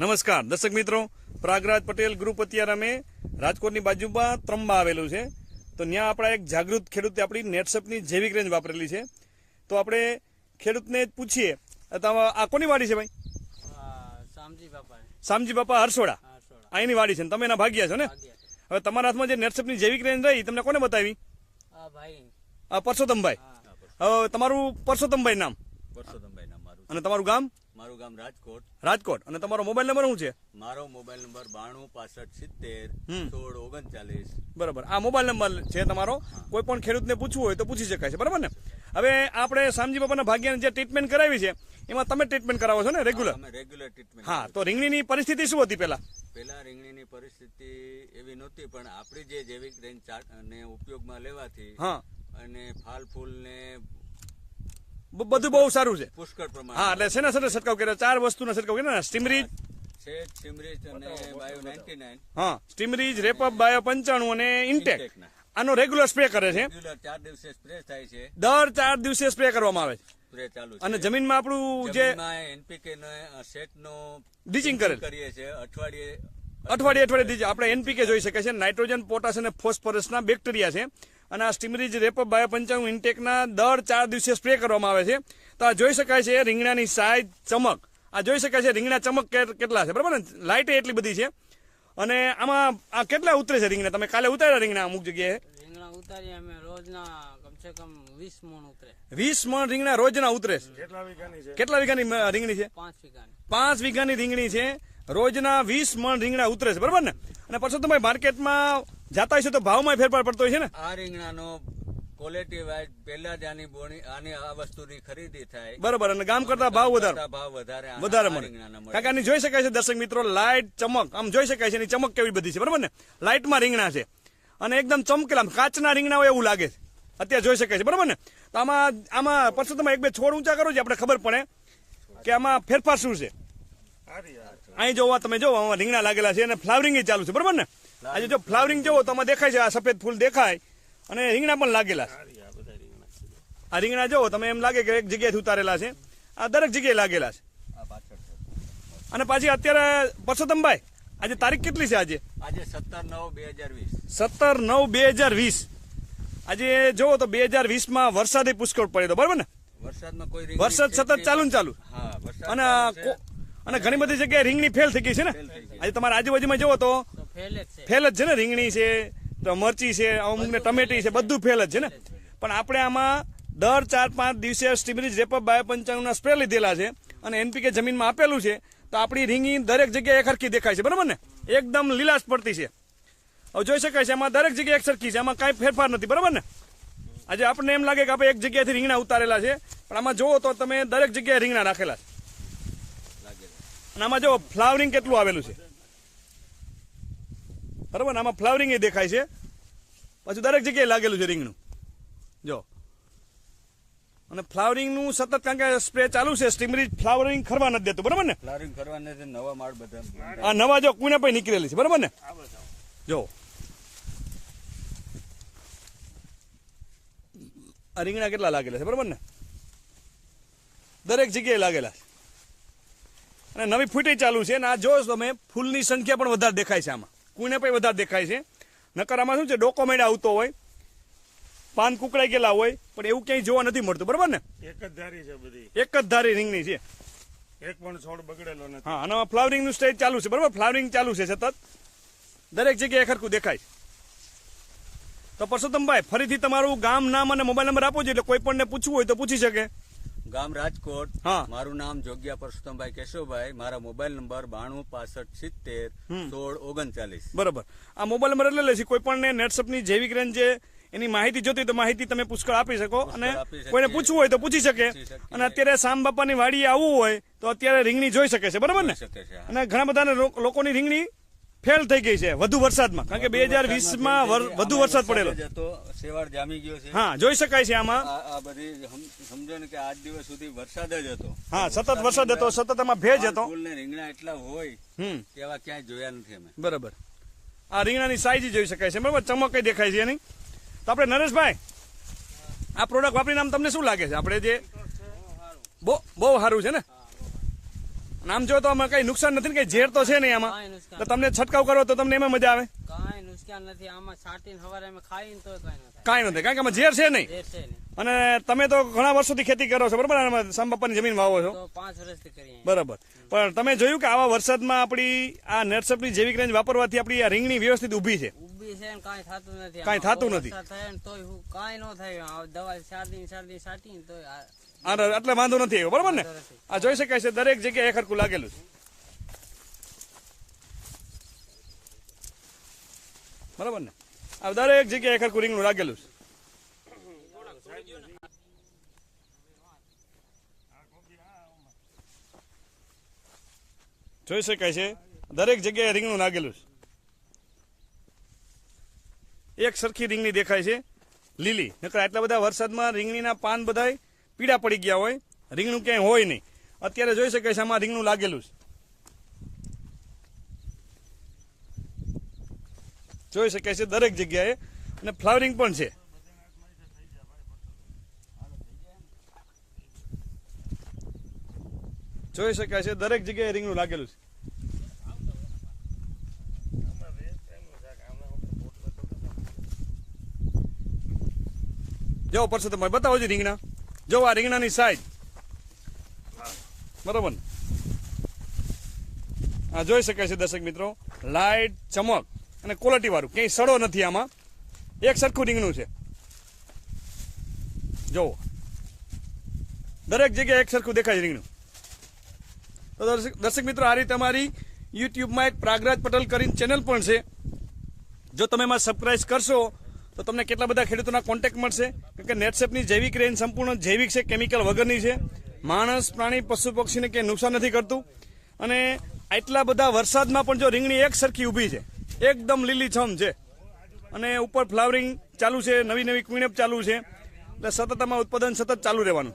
નમસ્કાર દર્શક મિત્રો. પ્રાગરાજ પટેલ ગ્રુપ અત્યારે અમે રાજકોટની બાજુમાં ત્રંબા આવેલું છે. તો ત્યાં આપણા એક જાગૃત ખેડૂતે આપણી નેટસપની જૈવિક રેન્જ વાપરેલી છે. તો આપણે ખેડૂતને પૂછીએ. આ આ કોની વાડી છે ભાઈ? શામજી બાપા હર્ષોડા અહીંની હરસોડા. હા સોડા આ એની વાડી છે ને તમે એના ભાગ્યા છો ને? હવે તમારા હાથમાં જે નેટસપની જૈવિક રેન્જ રહી તમને કોને બતાવી? આ પરસોત્તમભાઈ. હવે તમારું પરસોત્તમભાઈ નામ. પરસોત્તમભાઈ. અને તમારું ગામ? મારું ગામ રાજકોટ. રાજકોટ. અને તમારો મોબાઈલ નંબર શું છે? મારો મોબાઈલ નંબર બાણું પાસઠ સિત્તેર. સોળ ઓગણચાલીસ. બરાબર. આ મોબાઈલ નંબર છે તમારો. કોઈ પણ ખેડૂતને પૂછવું હોય તો પૂછી શકાય છે. બરાબર ને? હવે આપણે શામજી બાપાના ભાગ્યને જે ટ્રીટમેન્ટ કરાવી છે એમાં તમે ટ્રીટમેન્ટ કરાવો છો ને રેગ્યુલર અમે રેગ્યુલર ટ્રીટમેન્ટ હા તો રીંગણીની પરિસ્થિતિ શું હતી પહેલા? પહેલા રીંગણીની પરિસ્થિતિ એવી નહોતી પણ આપણી જે જૈવિક રેન્જ ને ઉપયોગમાં લેવાથી હા. અને ફાલ ફૂલ ને બધું બહુ સારું છે. પુષ્કળ હા એટલે શેના સાથે છંટકાવ કર્યો? ચાર વસ્તુનો છંટકાવ કર્યો સ્ટીમરીજ? છે સિમરીજ અને બાયો નાઇન્ટી નાઇન. હા સ્ટીમરીજ રેપઅપ બાયો પંચાણું અને ઇન્ટેક. આનો રેગ્યુલર સ્પ્રે કરે છે. ચાર દિવસે સ્પ્રે થાય છે. દર ચાર દિવસે સ્પ્રે કરવામાં આવે છે. સ્પ્રે ચાલુ છે. અને જમીનમાં આપણું જે એનપીકે સેટ નો ડીચિંગ કરેલ. કરીએ છીએ. અઠવાડિયે અઠવાડિયે અઠવાડિયે દીજે આપણે એનપીકે જોઈ શકીએ છીએ. નાઇટ્રોજન પોટાશ અને ફોસ્ફરસના બેક્ટેરિયા છે. અને આ સ્ટીમરીજ રેપઅપ બાયો પંચાણું ઇન્ટેકના દર ચાર દિવસે સ્પ્રે કરવામાં આવે છે. તો આ જોઈ શકાય છે રીંગણાની સાઈઝ ચમક. આ જોઈ શકાય છે રીંગણા ચમક કેટલા છે? બરાબર ને? લાઇટ એટલી બધી છે. અને આમાં આ કેટલા ઉતરે છે રીંગણા? તમે કાલે ઉતાર્યા રીંગણા અમુક જગ્યાએ? રીંગણા ઉતારીએ અમે રોજના કમસે કમ વીસ મણ ઉતરે. વીસ મણ રીંગણા રોજના ઉતરે છે? કેટલા વીઘાની રીંગણી છે? પાંચ વીઘાની. પાંચ વીઘાની રીંગણી છે. રોજના વીસ મણ રીંગણા ઉતરે છે. બરાબર ને? અને પછી તમે માર્કેટમાં જાતા હશે તો ભાવમાં ફેરફાર પડતો હોય છે ને? આ રીંગણાનો ક્વોલિટી વાઇઝ પહેલા જ આની બોણી આની આ વસ્તુની ખરીદી થાય. બરાબર અને ગામ કરતા ભાવ વધારે. ભાવ વધારે વધારે મળે. રીંગણાના મળે. કારણ કે આની જોઈ શકાય છે દર્શક મિત્રો લાઇટ ચમક. આમ જોઈ શકાય છે એની ચમક કેવી બધી છે બરાબર ને? લાઇટમાં રીંગણા છે. અને એકદમ ચમકેલા કાચના રીંગણા હોય એવું લાગે છે. અત્યારે જોઈ શકાય છે બરાબર ને? તો આમાં આમાં પછી તમે એક બે છોડ ઊંચા કરો છો આપણે ખબર પડે કે આમાં ફેરફાર શું છે. અહીં જોવા તમે જોવો આમાં રીંગણા લાગેલા છે અને ફ્લાવરિંગ ચાલુ છે બરાબર ને? આજે જો ફ્લાવરિંગ જોવો તો આમાં દેખાય છે આ સફેદ ફૂલ દેખાય અને રીંગણા પણ લાગેલા છે. આ રીંગણા જોવો તમે એમ લાગે કે એક જગ્યાએથી ઉતારેલા છે. આ દરેક જગ્યાએ લાગેલા છે. અને પાછી અત્યારે પરસોત્તમભાઈ આજે તારીખ કેટલી છે આજે? આજે સત્તર નવ બે હજાર વીસ. સત્તર નવ બે હજાર વીસ. આજે જોવો તો બે હજાર વીસમાં વરસાદે પુષ્કળ પડ્યો બરાબર ને? વરસાદમાં કોઈ વરસાદ સતત ચાલુ ને ચાલુ. અને અને ઘણી બધી જગ્યાએ રીંગણી ફેલ થઈ ગઈ છે ને. આજે તમારા આજુબાજુમાં જોવો તો ફેલ જ છે. ને? રીંગણી છે, તો મરચી છે, અમુક ને ટમેટી છે, બધું ફેલ જ છે ને? પણ આપણે આમાં દર ચાર પાંચ દિવસે સ્ટીમરીજ રેપઅપ બાયો પંચાણુંના સ્પ્રે લીધેલા છે અને એનપીકે જમીનમાં આપેલું છે, તો આપણી રીંગી દરેક જગ્યાએ સરખી દેખાય છે, બરાબર ને? એકદમ લીલાશ પડતી છે. હવે જોઈ શકાય છે, આમાં દરેક જગ્યાએ એક સરખી છે, આમાં કાંઈ ફેરફાર નથી, બરાબર ને? આજે આપણને એમ લાગે કે આપણે એક જગ્યાએથી રીંગણા ઉતારેલા છે, પણ આમાં જુઓ તો તમે દરેક જગ્યાએ રીંગણા રાખેલા છે. અને આમાં જો ફ્લાવરિંગ કેટલું આવેલું છે? બરાબર? આમાં ફ્લાવરિંગ એ દેખાય છે. પાછું દરેક જગ્યાએ લાગેલું છે રીંગણું જો. અને ફ્લાવરિંગનું સતત કારણ કે સ્પ્રે ચાલુ છે સ્ટીમરી ફ્લાવરિંગ ખરવા નથી દેતું. બરાબર ને? ફ્લાવરિંગ કરવાને નથી નવા માળ બધા આ નવા જો કુણે પણ નીકળેલી છે. બરાબર ને? જો. આ રીંગણા કેટલા લાગેલા છે? બરાબર ને? દરેક જગ્યાએ લાગેલા છે. અને નવી ફૂટે ચાલુ છે અને આ જો તમે ફૂલની સંખ્યા પણ વધારે દેખાય છે આમાં. કુણે પણ વધારે દેખાય છે. નકર આમાં શું છે ડોક્યુમેન્ટ આવતો હોય પાન કુકડાઈ ગયેલા હોય પણ એવું ક્યાંય જોવા નથી મળતું બરાબર ને? એક જ ધારી છે બધી. એક જ ધારી રીંગની છે. એક પણ છોડ બગડેલો નથી. હા અને ફ્લાવરિંગનું સ્ટેજ ચાલુ છે બરાબર? ફ્લાવરિંગ ચાલુ છે સતત. દરેક જગ્યાએ ખરખું દેખાય. તો પરસોત્તમભાઈ ફરીથી તમારું ગામ નામ અને મોબાઈલ નંબર આપો છો એટલે કોઈ પણને પૂછવું હોય તો પૂછી શકે. ગામ રાજકોટ. મારું નામ જોગ્યા પરસોત્તમભાઈ કેશવભાઈ. મારા મોબાઈલ નંબર બાણું પાસઠ સિત્તેર સોળ ઓગણચાલીસ. બરોબર. આ મોબાઈલ નંબર એટલે લેશે કોઈ પણને નેટસપની જૈવિક રેન્જ છે એની માહિતી જોતી હોય તો માહિતી તમે પુષ્કળ આપી શકો અને કોઈને પૂછવું હોય તો પૂછી શકે. અને અત્યારે સામ બાપાની વાડીએ આવવું હોય તો અત્યારે રીંગણી જોઈ શકે છે બરાબર ને. અને ઘણા બધા લોકોની રીંગણી ફેલ થઈ ગઈ છે વધુ વરસાદમાં. કારણ કે બે હજાર વીસમાં વધુ વરસાદ પડેલો. સેવાળ જામી ગયો છે. હા જોઈ શકાય છે આમાં. આ બધી સમજો ને કે આજ દિવસ સુધી વરસાદ જ હતો. હા સતત વરસાદ હતો સતત એમાં ભેજ હતો. રીંગણા એટલા હોય એવા ક્યાંય જોયા નથી અમે. બરાબર. આ રીંગણાની સાઈઝ જોઈ શકાય છે બરાબર? ચમક દેખાય છે એની. તો આપણે નરેશભાઈ આ પ્રોડક્ટ વાપરીને આમ તમને શું લાગે છે? આપણે જે બહુ બહુ સારું છે ને? આમ જો તો આમાં કઈ નુકસાન નથી ને કઈ ઝેર તો છે નહીં આમાં. તો તમને છંટકાવ કરો તો તમને એમાં મજા આવે. કાંઈ નુકસાન નથી આમાં છાંટીને હવારે અમે ખાઈને તો કાંઈ નથી. કારણ કે આમાં ઝેર છે નહીં. અને તમે તો ઘણા વર્ષોથી ખેતી કરો છો બરાબર? અને સાંબાપાની જમીન વાવો છો. પાંચ વર્ષથી કરીએ બરાબર. પણ તમે જોયું કે આવા વરસાદમાં આપણી આ નેટસપની જૈવિક રેન્જ વાપરવાથી આપણી આ રીંગણી વ્યવસ્થિત ઊભી છે? ઊભી છે ને કાંઈ થતું નથી. કાંઈ થતું નથી. થાય ને તોય હું કાંઈ ન થાય. દવા શારદી શારદી છાંટીને તોય એટલે વાંધો નથી આવ્યો બરાબર ને? આ જોઈ શકાય છે દરેક જગ્યાએ એક હરખું લાગેલું છે. બરાબર ને? આ દરેક જગ્યાએ એક હરખું રીંગણું લાગેલું છે. જોઈ શકાય છે દરેક જગ્યાએ રીંગણું લાગેલું છે. એક સરખી રીંગણી દેખાય છે. લીલી. નકર આટલા બધા વરસાદમાં રીંગણીના પાન બધાય પીડા પડી ગયા હોય. રીંગણું ક્યાંય હોય નહીં. અત્યારે જોઈ શકાય છે આમાં રીંગણું લાગેલું છે. જોઈ શકાય છે દરેક જગ્યાએ. અને ફ્લાવરિંગ પણ છે. જોઈ શકાય છે દરેક જગ્યાએ રીંગણું લાગેલું છે. જો પરસો તમે બતાવો છો રીંગણા. જો આ રીંગણાની સાઈઝ બરોબર? આ જોઈ શકાય છે દર્શક મિત્રો. લાઈટ ચમક અને ક્વોલિટી વાળું. ક્યાંય સડો નથી આમાં. એક સરખું રીંગણું છે. જુઓ. દરેક જગ્યાએ એક સરખું દેખાય છે રીંગણું. તો દર્શક મિત્રો, આ રીતે અમારી યુટ્યુબમાં એક પ્રાગરાજ પટેલ કરીને ચેનલ પણ છે. જો તમે એમાં સબસ્ક્રાઈબ કરશો તો તમને કેટલા બધા ખેડૂતોના કોન્ટેક્ટ મળશે? કે નેટસેપની જૈવિક રેન્જ સંપૂર્ણ જૈવિક છે કેમિકલ વગરની છે. માણસ, પ્રાણી, પશુ, પક્ષીને કે નુકસાન નથી કરતું. અને આટલા બધા વરસાદમાં પણ જો રીંગણી એક સરખી ઊભી છે, એકદમ લીલીછમ છે. અને ઉપર ફ્લાવરિંગ ચાલુ છે નવી નવી ક્વીનઅપ ચાલુ છે. એટલે સતત આમાં ઉત્પાદન સતત ચાલુ રહેવાનું.